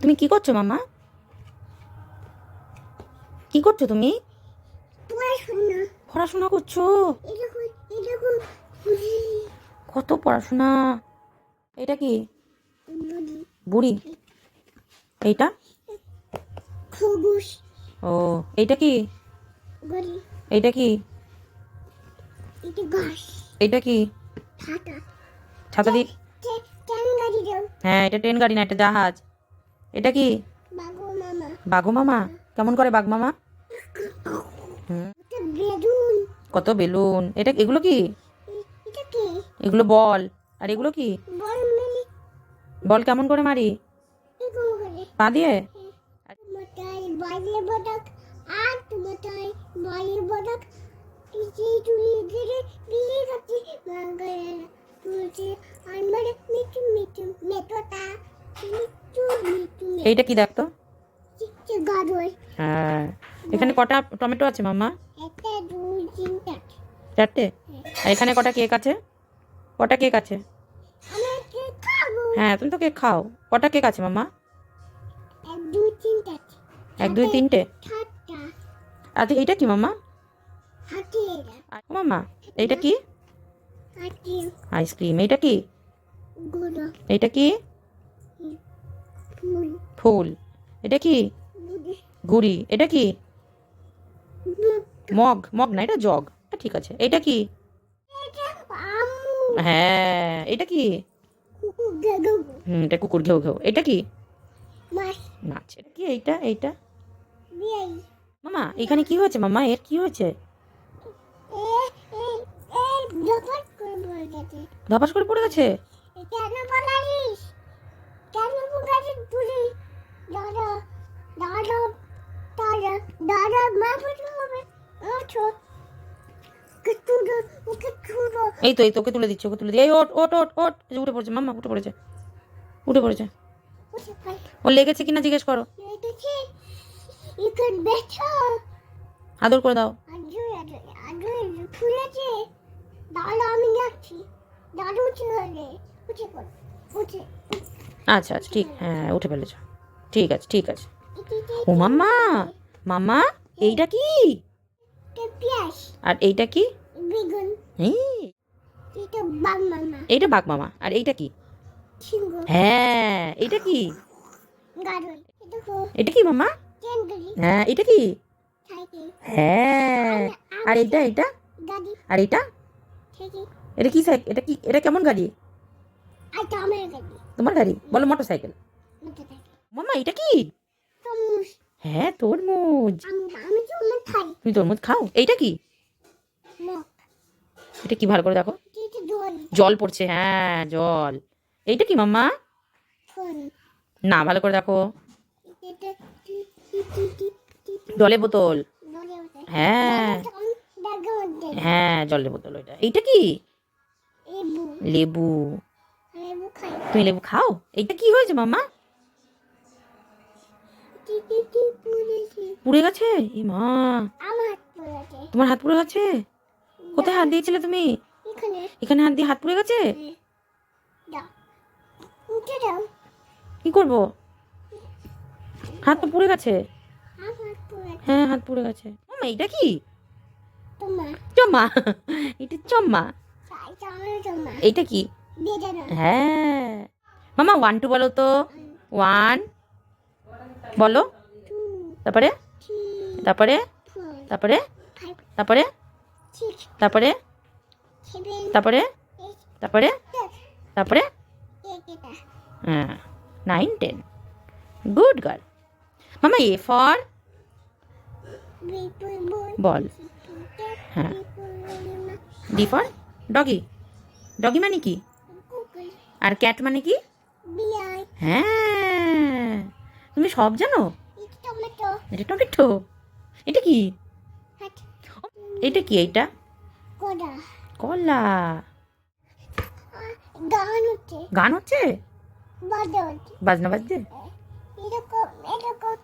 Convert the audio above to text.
তুমি কি করছ মামা? কি করছ তুমি? পড়াশোনা। করছ? কত পড়াশোনা? এটা কি? বুড়ি। এইটা? ও এইটা কি? এইটা কি? এটা এইটা কি? ছাতা। ছাতা দি ট্যা- ট্যাং গাড়ি দাও। হ্যাঁ এটা ট্রেন গাড়ি না এটা জাহাজ। এটা কি? বাঘু মামা। কেমন করে বাঘ মামা? বেলুন। কত বেলুন? এটা এগুলো কি? এগুলো বল। আর এগুলো কি? বল কেমন করে মারি? পা দিয়ে? আর এইটা কি দেখতো? হ্যাঁ। এখানে কটা টমেটো আছে মামা? চারটে? আর এখানে কটা কেক আছে? কটা কেক আছে? হ্যাঁ তুমি তো কেক খাও। কটা কেক আছে মামা? এক দুই তিনটে? আচ্ছা এইটা কি মামা? মামা এইটা কি? আইসক্রিম। এইটা কি? এইটা কি? ফুল। এটা কি? ঘুড়ি এটা কি? মগ। মগ। না এটা জগ। ঠিক আছে। এটা কি? হ্যাঁ এটা কি? হুম এটা কুকুর ঘেউ ঘেউ। এটা কি? মাছ। এটা কি এইটা? এইটা? মামা এখানে কি হয়েছে মামা? এর কি হয়েছে? ধপাস করে পড়ে গেছে। কেন দাদা দাদা দাদা দাদা মা হবে আছো এই তো এই তোকে তুলে দিচ্ছি ওকে তুলে এই ওট ওট ওট ওট উঠে পড়েছে মামা উঠে পড়েছে। উঠে পড়েছে। ও লেগেছে কিনা জিজ্ঞেস করো। আদর করে দাও। আচ্ছা আচ্ছা ঠিক। হ্যাঁ উঠে ফেলেছ। ঠিক আছে ঠিক আছে। ও মাম্মা মাম্মা এইটা কি? আর এইটা কি? এটা এইটা বাঘ মামা আর এইটা কি? হ্যাঁ এইটা কি? এটা কি মামা হ্যাঁ এটা কি? হ্যাঁ আর এইটা এইটা? আর এইটা? এটা কি সাইকেল এটা কি এটা কেমন গাড়ি? তোমার গাড়ি। বলো মোটর সাইকেল মামা এটা কি? হ্যাঁ তরমুজ তুমি তরমুজ খাও? এইটা কি? এটা কি ভালো করে দেখো। জল? জল পড়ছে হ্যাঁ জল। এইটা কি মাম্মা? না ভালো করে দেখো। জলের বোতল। হ্যাঁ। হ্যাঁ জলের বোতল ওইটা। এইটা কি? লেবু। তুমি লেবু খাও? এইটা কি হয়েছে মাম্মা? পুড়ে গেছে? এ মা তোমার হাত পুড়ে গেছে? কোথায় হাত দিয়েছিলে তুমি? এখানে হাত দিয়ে হাত পুড়ে গেছে? কি করব? হাত তো পুড়ে গেছে। হ্যাঁ হাত পুড়ে গেছে। মাম্মা এইটা কি? চম্মা। এটা চম্মা। এইটা কি? হ্যাঁ। মামা ওয়ান টু বলো তো। ওয়ান বলো। তারপরে? তারপরে? তারপরে? তারপরে? তারপরে? তারপরে? তারপরে? তারপরে? হ্যাঁ নাইন টেন গুড গার্ল মামা এ ফর বল। বল হ্যাঁ। ডি ফর ডগি ডগি মানে কি? আর ক্যাট মানে কি? হ্যাঁ। তুমি সব জানো? এটা টমেটো। এটা কি? এটা কি কোডা কলা। গান হচ্ছে। গান হচ্ছে? বাজনা বাজছে। এরকম এরকম